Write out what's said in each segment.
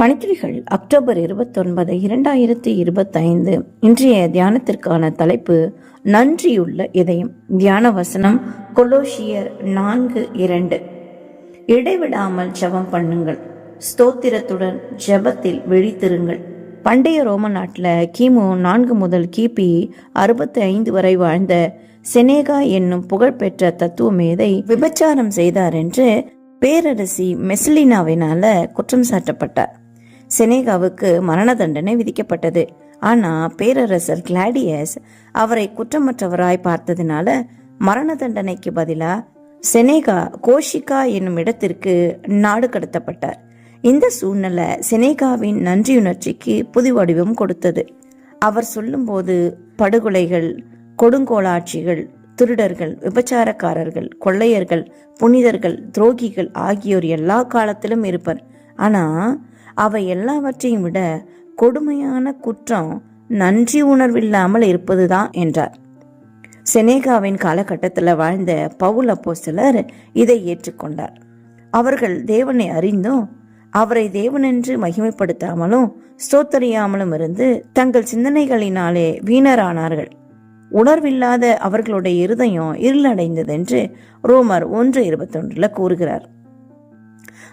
பணித்துறைகள் October இருபத்தொன்பது இரண்டாயிரத்தி இருபத்தைந்து. இன்றைய தியானத்திற்கான தலைப்பு நன்றியுள்ள இதயம். தியான வசனம் கொலோஷியர் நான்கு இரண்டு. இடைவிடாமல் ஜெபம் பண்ணுங்கள். ஸ்தோத்திரத்துடன் ஜெபத்தில் விழித்திருங்கள். பண்டைய ரோம நாட்டில் கிமு நான்கு முதல் கிபி அறுபத்தி ஐந்து வரை வாழ்ந்த செனேகா என்னும் புகழ்பெற்ற தத்துவ மேதை விபச்சாரம் செய்தார் என்று பேரரசி மெஸ்லினாவினால குற்றம் சாட்டப்பட்டார். செனேகாவுக்கு மரண தண்டனை விதிக்கப்பட்டது. ஆனா பேரரசர் கிளாடியஸ் அவரை குற்றமற்றவராய் பார்த்ததினால மரண தண்டனைக்கு பதிலா செனேகா கோஷிகா என்னும் இடத்திற்கு நாடு கடத்தப்பட்டார். இந்த சூழ்நிலை செனேகாவின் நன்றியுணர்ச்சிக்கு புது வடிவம் கொடுத்தது. அவர் சொல்லும்போது படுகொலைகள் கொடுங்கோளாட்சிகள் திருடர்கள் விபச்சாரக்காரர்கள் கொள்ளையர்கள் புனிதர்கள் துரோகிகள் ஆகியோர் எல்லா காலத்திலும் இருப்பர். ஆனா அவை எல்லாவற்றையும் விட கொடுமையான குற்றம் நன்றி உணர்வில்லாமல் இருப்பதுதான் என்றார். செனேகாவின் காலகட்டத்தில் வாழ்ந்த பவுல் அப்போ சிலர் இதை ஏற்றுக்கொண்டார். அவர்கள் தேவனை அறிந்தும் அவரை தேவனென்று மகிமைப்படுத்தாமலும் ஸ்தோத்தரியாமலும் இருந்து தங்கள் சிந்தனைகளினாலே வீணரானார்கள். உணர்வில்லாத அவர்களுடைய இருதயம் இருளடைந்ததென்று ரோமர் ஒன்று இருபத்தொன்றில் கூறுகிறார்.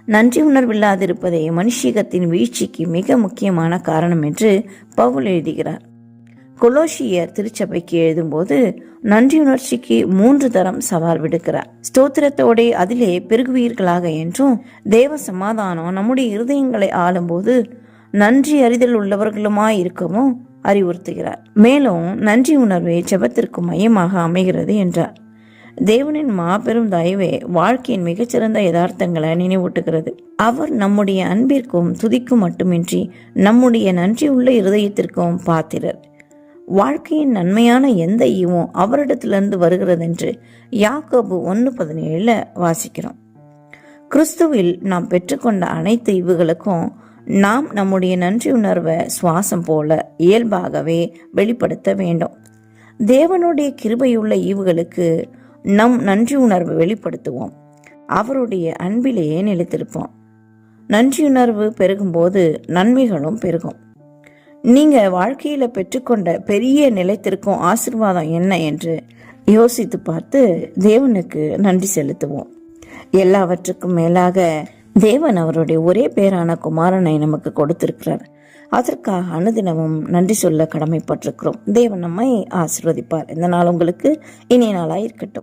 நன்றி உணர்வில்லாதிருப்பதே மனுஷிகத்தின் வீழ்ச்சிக்கு மிக முக்கியமான காரணம் என்று பவுல் எழுதுகிறார். கொலோஷியர் திருச்சபைக்கு எழுதும்போது நன்றியுணர்ச்சிக்கு மூன்று தரம் சவால் விடுக்கிறார். ஸ்தோத்திரத்தோடே அதிலே பெருகுவீர்களாக என்றும் தேவ சமாதானம் நம்முடைய இருதயங்களை ஆளும்போது நன்றி அறிதல் உள்ளவர்களுமாய் இருக்கவும் அறிவுறுத்துகிறார். மேலும் நன்றி உணர்வே ஜபத்திற்கு மையமாக அமைகிறது என்றார். தேவனின் மாபெரும் தயவே வாழ்க்கையின் மிகச்சிறந்த யதார்த்தங்களை நினைவூட்டுகிறது. அவர் நம்முடைய அன்பிற்கும் துதிக்கும் மட்டுமின்றி நம்முடைய நன்றியுள்ள இருதயத்திற்கும் பாத்திரர். வாழ்க்கையின் நன்மையான எந்த ஈவும் அவரிடத்திலிருந்து வருகிறது என்று யாக்கோபு ஒன்று பதினேழில் வாசிக்கிறோம். கிறிஸ்துவில் நாம் பெற்றுக்கொண்ட அனைத்து ஈவுகளுக்கும் நாம் நம்முடைய நன்றி உணர்வை சுவாசம் போல இயல்பாகவே வெளிப்படுத்த வேண்டும். தேவனுடைய கிருபையுள்ள ஈவுகளுக்கு நம் நன்றி உணர்வு வெளிப்படுத்துவோம். அவருடைய அன்பிலேயே நிலைத்திருப்போம்? நன்றியுணர்வு பெருகும்போது நன்மைகளும் பெருகும். நீங்கள் வாழ்க்கையில் பெற்றுக்கொண்ட பெரிய நிலைத்திருக்கும் ஆசிர்வாதம் என்ன என்று யோசித்து பார்த்து தேவனுக்கு நன்றி செலுத்துவோம். எல்லாவற்றுக்கும் மேலாக தேவன் அவருடைய ஒரே பேரான குமாரனை நமக்கு கொடுத்திருக்கிறார். அதற்காக அனுதினமும் நன்றி சொல்ல கடமைப்பட்டிருக்கிறோம். தேவன் நம்மை ஆசிர்வதிப்பார். இந்த நாள் உங்களுக்கு இனிய நாளாக இருக்கட்டும்